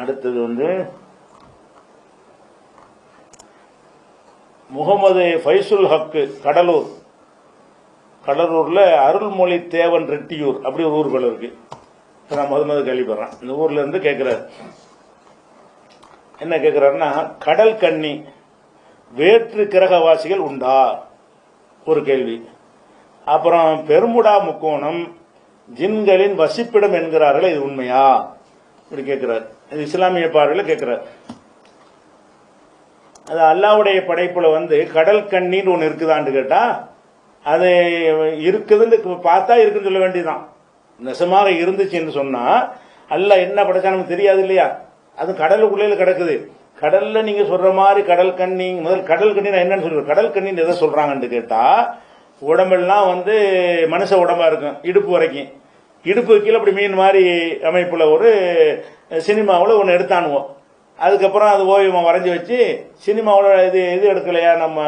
அடுத்தது வந்து முகமது ஃபைசுல் ஹக்கு கடலூர். கடலூரில் அருள்மொழி தேவன் ரெட்டியூர் அப்படி ஒரு ஊர்கள் இருக்கு. நான் முத முத கேள்விப்படுறேன். இந்த ஊர்ல இருந்து கேட்கிறாரு என்ன கேட்கிறாருன்னா கடல் கண்ணி வேற்று கிரகவாசிகள் உண்டா? ஒரு கேள்வி. அப்புறம் பெருமுடா முக்கோணம் ஜின்களின் வசிப்பிடம் என்கிறார்கள் இது உண்மையா? இப்படி கேட்கிறார் இஸ்லாமிய பார்வையில் கேட்குறாரு அது அல்லாவுடைய படைப்பில் வந்து கடல் கண்ணீர் ஒன்று இருக்குதான்னு கேட்டால் அது இருக்குதுன்னு பார்த்தா இருக்குன்னு சொல்ல வேண்டியதுதான். நெசமாக இருந்துச்சுன்னு சொன்னால் அல்லாஹ் என்ன படைச்சா நமக்கு தெரியாது இல்லையா? அது கடலுக்குள்ளே கிடக்குது. கடலில் நீங்கள் சொல்கிற மாதிரி கடல் கண்ணி முதல் கடல் கண்ணி என்னன்னு சொல்றேன் கடல் கண்ணின்னு எதை சொல்கிறாங்கன்னு கேட்டால் உடம்பெல்லாம் வந்து மனுஷ உடம்பாக இருக்கும் இடுப்பு வரைக்கும். இடுப்பு கீழே அப்படி மீன் மாதிரி அமைப்பில் ஒரு சினிமாவில் ஒன்று எடுத்தானுவோம். அதுக்கப்புறம் அது ஓவியமாக வரைஞ்சி வச்சு சினிமாவில் இது இது எடுக்கலையா? நம்ம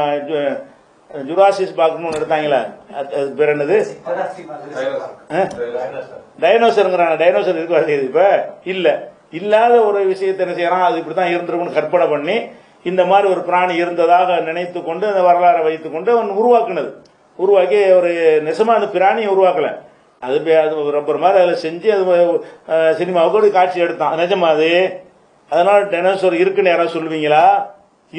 ஜுராசிஸ் பார்க்கணும்னு ஒன்று எடுத்தாங்களே. அது பேர் என்னது? டைனோசருங்கிறாங்க டைனோசர் இருக்க வேண்டியது இப்போ? இல்லை. இல்லாத ஒரு விஷயத்தை என்ன செய்யறான்? அது இப்படி தான் இருந்திருக்கும்னு கற்பனை பண்ணி இந்த மாதிரி ஒரு பிராணி இருந்ததாக நினைத்து கொண்டு அந்த வரலாறை வைத்து கொண்டு அவன் உருவாக்குனது. உருவாக்கி ஒரு நெசமா அந்த பிராணியை உருவாக்கலை. அது அது ரப்பர் மாதிரி அதில் செஞ்சு அது சினிமாவுக்கு ஒரு காட்சி எடுத்தான். நிஜமா அது? அதனால டைனோசர் இருக்குன்னு யாராவது சொல்லுவீங்களா?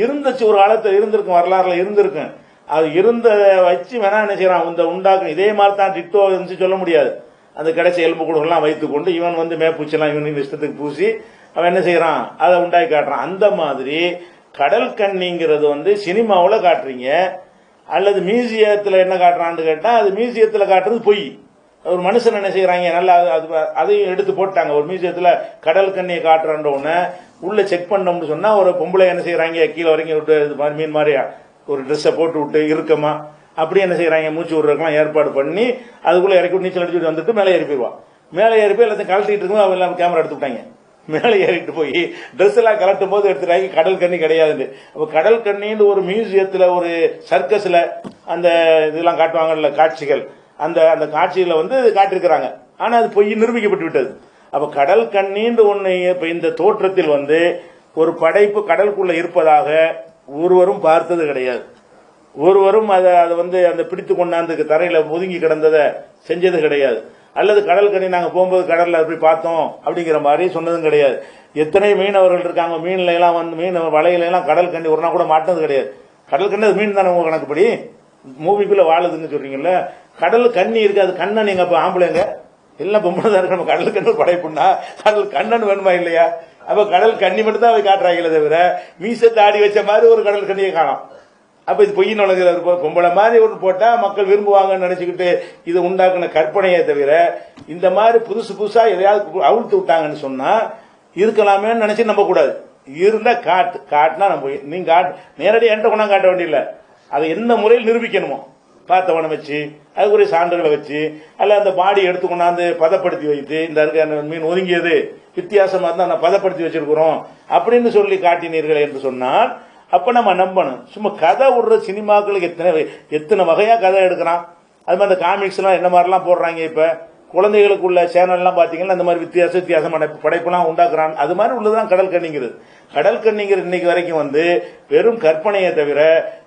இருந்துச்சு ஒரு காலத்தில் இருந்திருக்கும் வரலாறுல இருந்திருக்கும். அது இருந்ததை வச்சு வேணா என்ன செய்யறான்? இந்த உண்டாக்கும் இதே மாதிரி தான் டிட்டோ இருந்துச்சு சொல்ல முடியாது. அந்த கிடைச்ச எலும்பு கூடுகள்லாம் வைத்துக்கொண்டு இவன் வந்து மேப்பூச்செல்லாம் இவன் இஷ்டத்துக்கு பூசி அவன் என்ன செய்யறான்? அதை உண்டாக்கி காட்டுறான். அந்த மாதிரி கடல் கண்ணிங்கிறது வந்து சினிமாவில் காட்டுறீங்க. அல்லது மியூசியத்தில் என்ன காட்டுறான்னு கேட்டால் அது மியூசியத்தில் காட்டுறது பொய். ஒரு மனுஷன் என்ன செய்கிறாங்க நல்லா அது- அதையும் எடுத்து போட்டாங்க. ஒரு மியூசியத்தில் கடல் கண்ணியை காட்டுறன்ற உடனே உள்ளே செக் பண்ணோம்னு சொன்னால் ஒரு பொம்பளை என்ன செய்கிறாங்க கீழே வரைக்கும் விட்டு இது மாதிரி மீன் மாதிரி ஒரு ட்ரெஸ்ஸை போட்டு விட்டு இருக்கமா அப்படி என்ன செய்கிறாங்க மூச்சு விட்றதுக்கெல்லாம் ஏற்பாடு பண்ணி அதுக்குள்ளே இறக்கி விட்டு நீச்சல் அடிச்சுட்டு வந்துட்டு மேலே ஏறி போயிடுவான் மேலே ஏறி போய் எல்லாத்தையும் கழட்டிட்டு இருக்கும் அவங்க எல்லாம் கேமரா எடுத்து விட்டாங்க. மேலே ஏறிட்டு போய் ட்ரெஸ் எல்லாம் கலட்டும் போது எடுத்துட்டாங்க. கடல் கண்ணி கிடையாதுன்னு. அப்போ கடல் கண்ணின்னு ஒரு மியூசியத்தில் ஒரு சர்க்கஸில் அந்த இதெல்லாம் காட்டுவாங்கல்ல காட்சிகள். அந்த அந்த காட்சிகளை வந்து காட்டியிருக்கிறாங்க. ஆனால் அது பொய் நிரூபிக்கப்பட்டு விட்டது. அப்போ கடல் கண்ணின்னு ஒன்று இப்போ இந்த தோற்றத்தில் வந்து ஒரு படைப்பு கடலுக்குள்ளே இருப்பதாக ஒருவரும் பார்த்தது கிடையாது. ஒருவரும் அதை அதை வந்து அந்த பிடித்து கொண்டாந்து தரையில் ஒதுங்கி கிடந்ததை செஞ்சது கிடையாது. அல்லது கடல் கண்ணி நாங்கள் போகும்போது கடலில் அப்படி பார்த்தோம் அப்படிங்கிற மாதிரி சொன்னதும் கிடையாது. எத்தனை மீனவர்கள் இருக்காங்க மீன்ல எல்லாம் வந்து மீன் வலையில எல்லாம் கடல் கண்ணி ஒரு நாள் கூட மாட்டினது கிடையாது. கடல் கண்ணி அது மீன் தானே உங்கள் கணக்குப்படி? மூவிக்குள்ள வாழுதுன்னு சொல்றீங்கல்ல? கடல் கண்ணி இருக்கு அது கண்ணன் எங்க அப்ப ஆம்பளைங்க? எல்லாம் பொம்பளை தான் இருக்கணும். கடல் கண்ணு படைப்புன்னா கடல் கண்ணன் வேணுமா இல்லையா? அப்ப கடல் கண்ணி மட்டும் தான் அவை காட்டுறாங்களே தவிர மீச தாடி வச்ச மாதிரி ஒரு கடல் கண்ணியை காணோம். அப்ப இது பொய் நுழைஞ்சில் பொம்பளை மாதிரி ஒன்று போட்டா மக்கள் விரும்புவாங்கன்னு நினைச்சுக்கிட்டு இது உண்டாக்குன கற்பனையே தவிர இந்த மாதிரி புதுசு புதுசா எதையாவது அவிழ்த்து விட்டாங்கன்னு சொன்னா இருக்கலாமேன்னு நினைச்சு நம்ப கூடாது இருந்தா காட்டு. காட்டுனா நம்ம நீங்க காட்டு. நேரடியாக என்கிட்ட கொண்டாந்து காட்ட வேண்டியில்லை. அதை எந்த முறையில் நிரூபிக்கணுமோ? பார்த்தவனை வச்சு அதுக்குரிய சான்றுகளை வச்சு அல்ல அந்த பாடி எடுத்து கொண்டாந்து பதப்படுத்தி வைத்து இந்த இருக்க அந்த மீன் ஒதுங்கியது வித்தியாசமாக இருந்தால் நான் பதப்படுத்தி வச்சிருக்கிறோம் அப்படின்னு சொல்லி காட்டினீர்கள் என்று சொன்னால் அப்ப நம்ம நம்பணும். சும்மா கதை விடுற சினிமாக்களுக்கு எத்தனை எத்தனை வகையாக கதை எடுக்கிறான்? அது மாதிரி அந்த காமிக்ஸ்லாம் என்ன மாதிரிலாம் போடுறாங்க இப்போ? குழந்தைகளுக்குள்ள சேனல்லாம் பார்த்தீங்கன்னா அந்த மாதிரி வித்தியாச வித்தியாசமான படைப்பெல்லாம் உண்டாக்குறான். அது மாதிரி உள்ளதுதான் கடல் கண்ணிங்கிறது கடல் கண்ணிங்கிறது இன்னைக்கு வரைக்கும் வந்து வெறும் கற்பனையை தவிர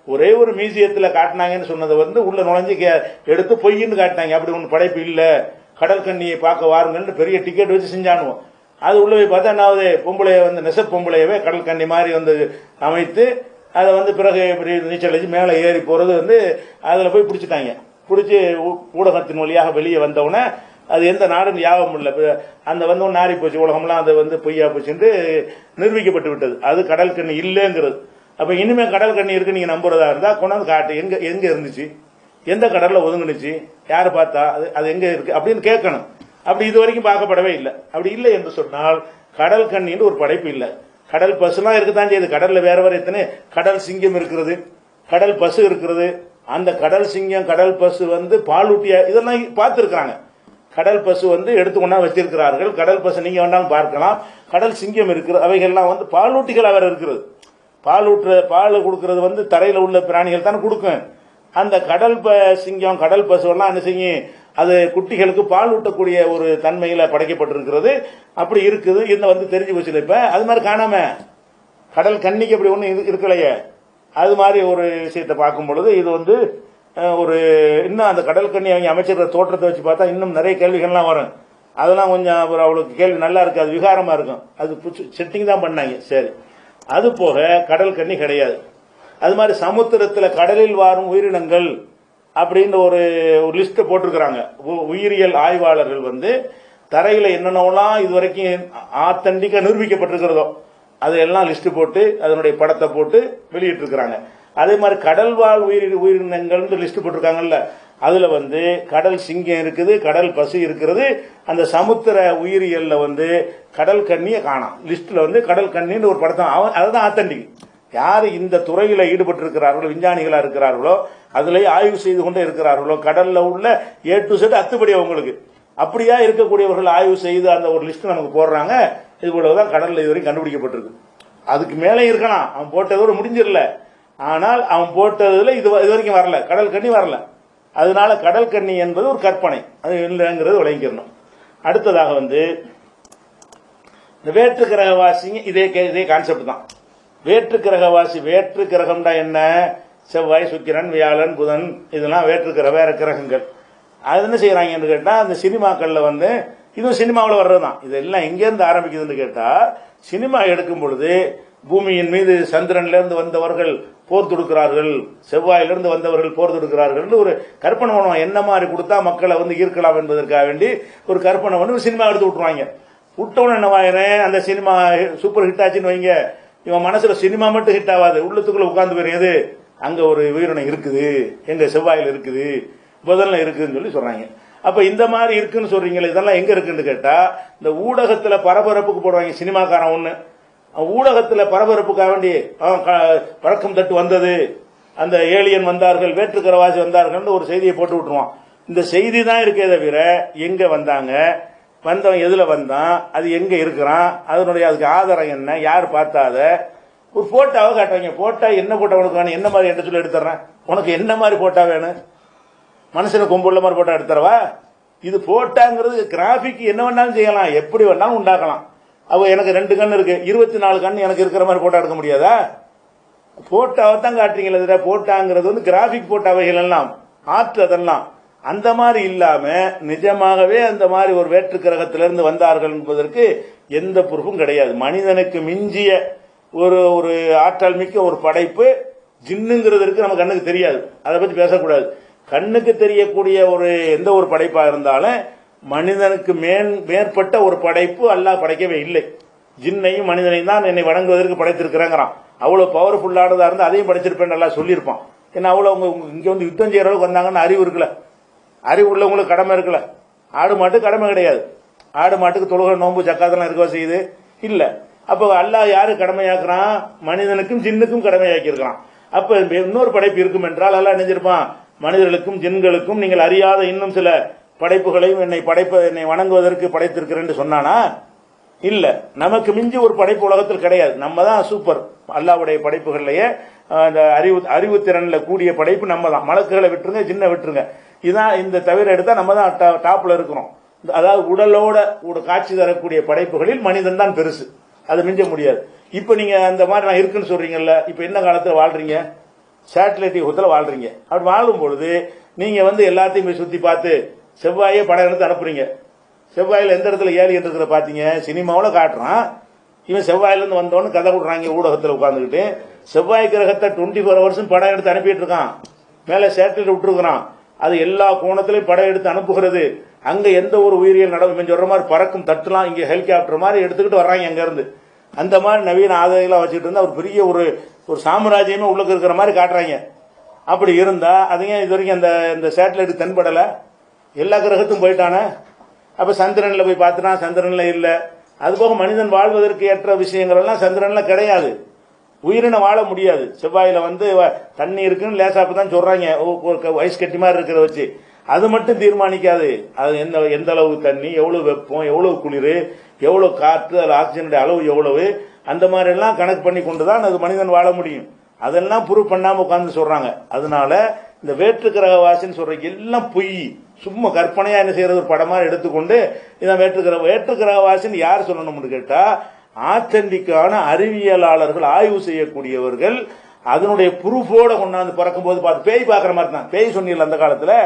ஒரே ஒரு மியூசியத்தில் காட்டினாங்கன்னு சொன்னதை வந்து உள்ள நுழைஞ்சு கே- எடுத்து பொய்ன்னு காட்டினாங்க. அப்படி ஒன்று படைப்பு இல்லை. கடல் கண்ணியை பார்க்க வாருங்கள்னு பெரிய டிக்கெட் வச்சு செஞ்சானுவோம் அது உள்ளே போய் பார்த்தா என்னாவது பொம்பளையை வந்து நெச பொம்பளையவே கடல் கண்ணி மாதிரி வந்து அமைத்து அதை வந்து பிறகு இப்படி நீச்சல் அடிச்சு மேலே ஏறி போகிறது வந்து அதில் போய் பிடிச்சிட்டாங்க. பிடிச்சி ஊ- ஊடகத்தின் வழியாக வெளியே வந்தவுடனே அது எந்த நாடும் யாபம் இல்லை. இப்போ அந்த வந்து ஒன்று நாரி போச்சு உலகம்லாம் அது வந்து பொய்யா போச்சுன்ட்டு நிரூபிக்கப்பட்டு விட்டது. அது கடல் கண்ணி இல்லைங்கிறது. அப்போ இனிமே கடல் கண்ணி இருக்கு நீங்க நம்புறதா இருந்தா கொண்டாந்து காட்டு. எங்க எங்க இருந்துச்சு? எந்த கடல்ல ஒதுங்குனுச்சு? யார் பார்த்தா? அது அது எங்க இருக்கு? அப்படின்னு கேட்கணும். அப்படி இது வரைக்கும் பார்க்கப்படவே இல்லை. அப்படி இல்லை என்று சொன்னால் கடல் கண்ணின்னு ஒரு படைப்பு இல்லை. கடல் பசுலாம் இருக்குதான் செய்யுது. கடல்ல வேற வேற எத்தனை? கடல் சிங்கம் இருக்கிறது. கடல் பசு இருக்கிறது. அந்த கடல் சிங்கம் கடல் பசு வந்து பாலூட்டியா இதெல்லாம் பார்த்துருக்காங்க கடல் பசு வந்து எடுத்துக்கொண்டா வச்சிருக்கிறார்கள். கடல் பசு நீங்க வேண்டாலும் பார்க்கலாம். கடல் சிங்கம் இருக்கிறது. அவைகள்லாம் வந்து பாலூட்டிகள் அவர் இருக்கிறது. பால் ஊற்ற பால் கொடுக்கறது வந்து தரையில் உள்ள பிராணிகள் தானே கொடுக்கும். அந்த கடல் ப சிங்கம் கடல் பசுவெல்லாம் என்ன செய்யும்? அது குட்டிகளுக்கு பால் ஊட்டக்கூடிய ஒரு தன்மையில் படைக்கப்பட்டிருக்கிறது. அப்படி இருக்குது. இந்த வந்து தெரிஞ்சு போச்சு இப்போ? அது மாதிரி காணாம. கடல் கன்னிக்கு அப்படி ஒன்றும் இருக்கலையே. அது மாதிரி ஒரு விஷயத்தை பார்க்கும் பொழுது இது வந்து ஒரு இன்னும் அந்த கடல் கண்ணி அவங்க அமைச்சர் தோற்றத்தை வச்சு பார்த்தா இன்னும் நிறைய கேள்விகள்லாம் வரும். அதெல்லாம் கொஞ்சம் அப்புறம் அவளுக்கு கேள்வி நல்லா இருக்கு. அது விகாரமாக இருக்கும். அது செட்டிங் தான் பண்ணாங்க. சரி. அது போக கடல் கண்ணி கிடையாது. அது மாதிரி சமுத்திரத்தில் கடலில் வாரும் உயிரினங்கள் அப்படின்னு ஒரு ஒரு லிஸ்ட்டை போட்டிருக்கிறாங்க. உ- உயிரியல் ஆய்வாளர்கள் வந்து தரையில் என்னென்னலாம் இது வரைக்கும் ஆத்தண்டிக்காக நிரூபிக்கப்பட்டிருக்கிறதோ அதையெல்லாம் லிஸ்ட்டு போட்டு அதனுடைய படத்தை போட்டு வெளியிட்டிருக்கிறாங்க. அதே மாதிரி கடல் வாழ் உயிரி உயிரினங்கள்னு லிஸ்ட் போட்டிருக்காங்கல்ல அதில் வந்து கடல் சிங்கம் இருக்குது கடல் பசு இருக்கிறது அந்த சமுத்திர உயிரியலில் வந்து கடல் கண்ணியை காணாம். லிஸ்ட்டில் வந்து கடல் கண்ணின்னு ஒரு படத்தை அவன் அதுதான் ஆத்தண்டிக். யார் இந்த துறையில் ஈடுபட்டிருக்கிறார்களோ விஞ்ஞானிகளாக இருக்கிறார்களோ அதுலயே ஆய்வு செய்து கொண்டே இருக்கிறார்களோ கடலில் உள்ள ஏ டு செட் அத்துப்படி அவங்களுக்கு. அப்படியா இருக்கக்கூடியவர்கள் ஆய்வு செய்து அந்த ஒரு லிஸ்ட் நமக்கு போடுறாங்க. இது போலதான் கடலில் இதுவரைக்கும் கண்டுபிடிக்கப்பட்டிருக்கு. அதுக்கு மேலே இருக்கலாம். அவன் போட்டதோடு முடிஞ்சிடல. ஆனால் அவன் போட்டதில் இது இது வரைக்கும் வரல. கடல் கண்ணி வரல. அதனால கடல் கண்ணி என்பது ஒரு கற்பனை. அது இல்லைங்கிறது விளங்கிடணும் அடுத்ததாக வந்து இந்த வேற்று கிரகவாசிங்க இதே கே- இதே கான்செப்ட் தான். வேற்று கிரகவாசி வேற்று கிரகம்டா என்ன? செவ்வாய் சுக்கிரன் வியாழன் புதன் இதெல்லாம் வேற்று கிரக வேற கிரகங்கள். அது என்ன செய்கிறாங்கன்னு கேட்டால் அந்த சினிமாக்களில் வந்து இதுவும் சினிமாவில் வர்றது தான் இதெல்லாம் எங்கேருந்து ஆரம்பிக்குதுன்னு கேட்டால் சினிமா எடுக்கும் பொழுது பூமியின் மீது சந்திரன்லேருந்து வந்தவர்கள் போர் தொடுக்கிறார்கள் செவ்வாயிலிருந்து வந்தவர்கள் போர் தொடுக்கிறார்கள் ஒரு கற்பனை பண்ணுவாங்க என்ன மாதிரி கொடுத்தா மக்களை வந்து ஈர்க்கலாம் என்பதற்காக வேண்டி ஒரு கற்பனை பண்ணி சினிமா எடுத்து விட்டுருவாங்க. விட்டவன வாங்கினேன் அந்த சினிமா சூப்பர் ஹிட் ஆச்சுன்னு வைங்க. இவன் மனசுல சினிமா மட்டும் ஹிட் ஆகாது உள்ளத்துக்குள்ள உட்கார்ந்து போயிரும் அங்க ஒரு உயிரினம் இருக்குது எங்க செவ்வாயில் இருக்குது புதன்ல இருக்குதுன்னு சொல்லி சொல்றாங்க. அப்ப இந்த மாதிரி இருக்குன்னு சொல்றீங்களே இதெல்லாம் எங்க இருக்குன்னு கேட்டா இந்த ஊடகத்துல பரபரப்புக்கு போடுவாங்க சினிமாக்காரன் ஒன்று ஊடகத்துல பரபரப்புக்காக வேண்டி அவன் க- தட்டு வந்தது. அந்த ஏலியன் வந்தார்கள் வேற்றுக்கரவாசி வந்தார்கள்னு ஒரு செய்தியை போட்டு விட்டுருவான். இந்த செய்தி தான் இருக்கே தவிர எங்க வந்தாங்க? வந்தவன் எதுல வந்தான்? அது எங்க இருக்கிறான்? அதனுடைய அதுக்கு ஆதாரம் என்ன? யார் பார்த்தாத? ஒரு போட்டோவை காட்டுவாங்க. போட்டோ என்ன போட்டோ உனக்கு வேணும்? என்ன மாதிரி என்ன சொல்லி எடுத்துறேன் உனக்கு என்ன மாதிரி போட்டோ வேணும்? மனுஷனை கொம்புள்ள மாதிரி போட்டோ எடுத்துறவா இது போட்டாங்கிறது கிராஃபிக் என்ன வேணாலும் செய்யலாம். எப்படி வேணாலும் உண்டாக்கலாம். அவ எனக்கு ரெண்டு கண் இருக்கு. இருபத்தி நாலு கண் எனக்கு இருக்கிற மாதிரி போட்டோ எடுக்க முடியாதா? போட்டோவை தான் காட்டுறீங்களே தவிர போட்டாங்கிறது வந்து கிராஃபிக் போட்டோவைகள் எல்லாம் ஆர்ட் அதெல்லாம் அந்த மாதிரி இல்லாம நிஜமாகவே அந்த மாதிரி ஒரு வேற்று கிரகத்திலிருந்து வந்தார்கள் என்பதற்கு எந்த பொறுப்பும் கிடையாது. மனிதனுக்கு மிஞ்சிய ஒரு ஒரு ஆற்றல் மிக்க ஒரு படைப்பு ஜின்னுங்கிறதுக்கு நம்ம கண்ணுக்கு தெரியாது. அதை பத்தி பேசக்கூடாது. கண்ணுக்கு தெரியக்கூடிய ஒரு எந்த ஒரு படைப்பா இருந்தாலும் மனிதனுக்கு மேல் மேற்பட்ட ஒரு படைப்பு அல்லாஹ் படைக்கவே இல்லை. ஜின்னையும் மனிதனையும் தான் என்னை வணங்குவதற்கு படைத்திருக்கிறேங்கிறான். அவ்வளோ பவர்ஃபுல்லானதாக இருந்து அதையும் படைச்சிருப்பேன் நல்லா சொல்லியிருப்பான். ஏன்னா அவ்வளோ அவங்க உங்க- வந்து யுத்தம் செய்கிற அளவுக்கு வந்தாங்கன்னு அறிவு இருக்குல்ல அறிவு உள்ளவங்களுக்கு கடமை இருக்குல்ல ஆடு மாட்டு கடமை கிடையாது. ஆடு மாட்டுக்கு தொழுகிற நோன்பு சக்காத்தெல்லாம் இருக்கவா செய்யுது. இல்லை. அப்போ அல்லாஹ் யாரு கடமையாக்குறான்? மனிதனுக்கும் ஜின்னுக்கும் கடமையாக்கியிருக்கிறான். அப்போ இன்னொரு படைப்பு இருக்கும் என்றால் அல்லாஹ் நினைஞ்சிருப்பான் மனிதர்களுக்கும் ஜின்களுக்கும் நீங்கள் அறியாத இன்னும் சில படைப்புகளையும் என்னை படைப்ப என்னை வணங்குவதற்கு படைத்திருக்கிறேன் சொன்னானா? இல்ல. நமக்கு மிஞ்சி ஒரு படைப்பு உலகத்தில் கிடையாது. நம்ம தான் சூப்பர் அல்லாவுடைய படைப்புகள்லயே அந்த அறிவு அறிவுத்திறன்ல கூடிய படைப்பு நம்ம தான் மலக்குகளை விட்டுருங்க சின்ன விட்டுருங்க. இதான் இந்த தவிர எடுத்தா நம்ம தான் டா- டாப்ல இருக்கிறோம். இந்த- அதாவது உடலோட ஒரு காட்சி தரக்கூடிய படைப்புகளில் மனிதன் தான் பெருசு. அது மிஞ்ச முடியாது. இப்ப நீங்க அந்த மாதிரி நான் இருக்குன்னு சொல்றீங்கல்ல இப்ப என்ன காலத்துல வாழ்றீங்க? சேட்டலைட் யுகத்தில் வாழ்றீங்க. அப்படி வாழும் பொழுது நீங்க வந்து எல்லாத்தையும் போய் சுத்தி பார்த்து செவ்வாயே படம் எடுத்து அனுப்புறீங்க. செவ்வாயில் எந்த இடத்துல ஏலி இருக்கிற பார்த்தீங்க சினிமாவில் காட்டுறான். இவன் செவ்வாயிலேருந்து வந்தோன்னு கதை விடுறாங்க ஊடகத்தில் உட்காந்துக்கிட்டு செவ்வாய் கிரகத்தை டுவெண்ட்டி ஃபோர் ஹவர்ஸும் படம் எடுத்து அனுப்பிட்டு இருக்கான். மேலே சேட்டலைட் விட்டுருக்கான் அது எல்லா கோணத்திலையும் படம் எடுத்து அனுப்புகிறது. அங்கே எந்த ஒரு உயிரியல் நடவு சொல்கிற மாதிரி பறக்கும் தட்டுலாம் இங்கே ஹெலிகாப்டர் மாதிரி எடுத்துக்கிட்டு வர்றாங்க அங்கேருந்து அந்த மாதிரி நவீன ஆதாயங்களாக வச்சுட்டு இருந்தால் ஒரு பெரிய ஒரு ஒரு சாம்ராஜ்யமே உள்ளுக்கு இருக்கிற மாதிரி காட்டுறாங்க. அப்படி இருந்தால் அதையும் இது வரைக்கும் அந்த இந்த சேட்டலைட் தென்படலை. எல்லா கிரகத்தும் போயிட்டானே? அப்போ சந்திரனில் போய் பார்த்துனா சந்திரனில் இல்லை. அதுபோக மனிதன் வாழ்வதற்கு ஏற்ற விஷயங்கள் எல்லாம் கிடையாது. உயிரினை வாழ முடியாது. செவ்வாயில வந்து வ- தண்ணி இருக்குன்னு லேசா தான் சொல்கிறாங்க ஒரு வயசு கட்டி மாதிரி இருக்கிற வச்சு. அது மட்டும் தீர்மானிக்காது. அது எந்த எந்த அளவு தண்ணி எவ்வளோ வெப்பம் எவ்வளோ குளிர் எவ்வளோ காற்று அதில் ஆக்சிஜனுடைய அளவு எவ்வளவு அந்த மாதிரிலாம் கணக்கு பண்ணி கொண்டு தான் அது மனிதன் வாழ முடியும். அதெல்லாம் ப்ரூவ் பண்ணாமல் உட்காந்து சொல்கிறாங்க அதனால இந்த வேற்று கிரகவாசின்னு சொல்கிற எல்லாம் பொய். சும்மா கற்பனையா என்ன செய்யறது? ஒரு படமா எடுத்துக்கொண்டு இதான் வேற்று கிரக யார் சொல்லணும்னு கேட்டா ஆத்தன்டிக்கான அறிவியலாளர்கள் ஆய்வு செய்யக்கூடியவர்கள் அதனுடைய ப்ரூஃபோட கொண்டாந்து பிறக்கும்போது பார்த்து பேய் பார்க்குற மாதிரி தான். பேய் சொன்னீங்கல்ல அந்த காலத்தில்?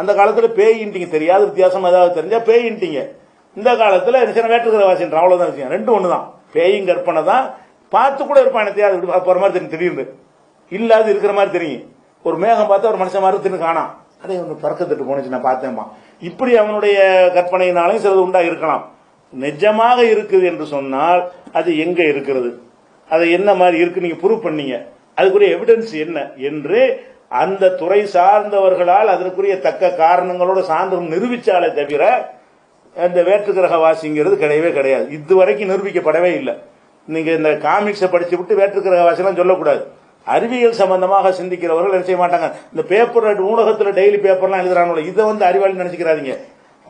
அந்த காலத்தில் பேயின்ட்டிங்க. தெரியாத வித்தியாசம் ஏதாவது தெரிஞ்சால் பேயின்ட்டிங்க. இந்த காலத்தில் சின்ன வேற்றுக்கிறவாசின்ற அவ்வளோதான் விஷயம். ரெண்டும் ஒன்று தான் பேயும் கற்பனை தான். பார்த்து கூட இருப்பான். தெரியாது போகிற மாதிரி தெரியும். திடீர்னு. இல்லாது இருக்கிற மாதிரி தெரியும். ஒரு மேகம் பார்த்தா ஒரு மனுஷன் மாதிரி தின்னு காணாம். அதே ஒன்று பறக்கத்துட்டு போனுச்சு நான் பார்த்தேன்மா இப்படி அவனுடைய கற்பனையினாலையும் சிலது உண்டாக இருக்கலாம் நிஜமாக இருக்குது என்று சொன்னால் அது எங்கே இருக்கிறது? அது என்ன மாதிரி இருக்கு? நீங்கள் ப்ரூவ் பண்ணீங்க. அதுக்குரிய எவிடன்ஸ் என்ன? என்று அந்த துறை சார்ந்தவர்களால் அதற்குரிய தக்க காரணங்களோட சான்றும் நிரூபித்தாலே தவிர இந்த வேற்று கிரகவாசிங்கிறது கிடையவே கிடையாது. இதுவரைக்கும் நிரூபிக்கப்படவே இல்லை. நீங்கள் இந்த காமிக்ஸை படித்து விட்டு வேற்று கிரக வாசிலாம் சொல்லக்கூடாது. அறிவியல் சம்பந்தமாக சிந்திக்கிறவர்கள் என்ன செய்ய மாட்டாங்க? இந்த பேப்பர் ஊடகத்தில் டெய்லி பேப்பர்லாம் எழுதுறாங்களோ இதை வந்து அறிவாளி நினைச்சுக்கிறாதீங்க.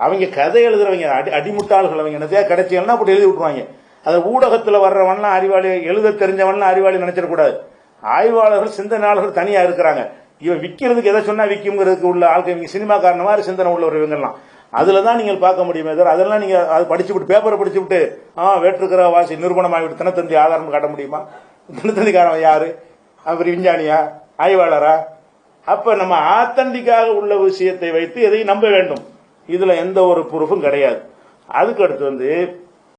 அவங்க கதை எழுதுறவங்க அடி அடிமுட்டாள்கள் அவங்க என்ன கிடைச்சிங்கன்னா அப்படி எழுதி விட்டுருவாங்க. அது ஊடகத்தில் வர்றவன்லாம் அறிவாளி எழுத தெரிஞ்சவன்லாம் அறிவாளி நினைச்சிடக்கூடாது ஆய்வாளர்கள் சிந்தனையாளர்கள் தனியாக இருக்கிறாங்க. இவன் விற்கிறதுக்கு எதை சொன்னால் விற்குங்கிறதுக்கு உள்ள ஆட்கள் இவங்க சினிமா மாதிரி சிந்தனை உள்ளவர் இவங்கெல்லாம். அதில் தான் நீங்கள் பார்க்க முடியுமே தவிர அதெல்லாம் நீங்கள் அது படிச்சு விட்டு பேப்பரை படிச்சு விட்டு ஆ வேற்றுக்கிற வாசி நிறுவனமாகிவிட்டு தினத்தந்தி ஆதாரம் காட்ட முடியுமா? தினத்தந்திக்காரன் யாரு? அவர் விஞ்ஞானியா? ஆய்வாளரா? அப்ப நம்ம ஆத்தண்டிக்காக உள்ள விஷயத்தை வைத்து எதையும் நம்ப வேண்டும். இதுல எந்த ஒரு ப்ரூஃபும் கிடையாது. அதுக்கு அடுத்து வந்து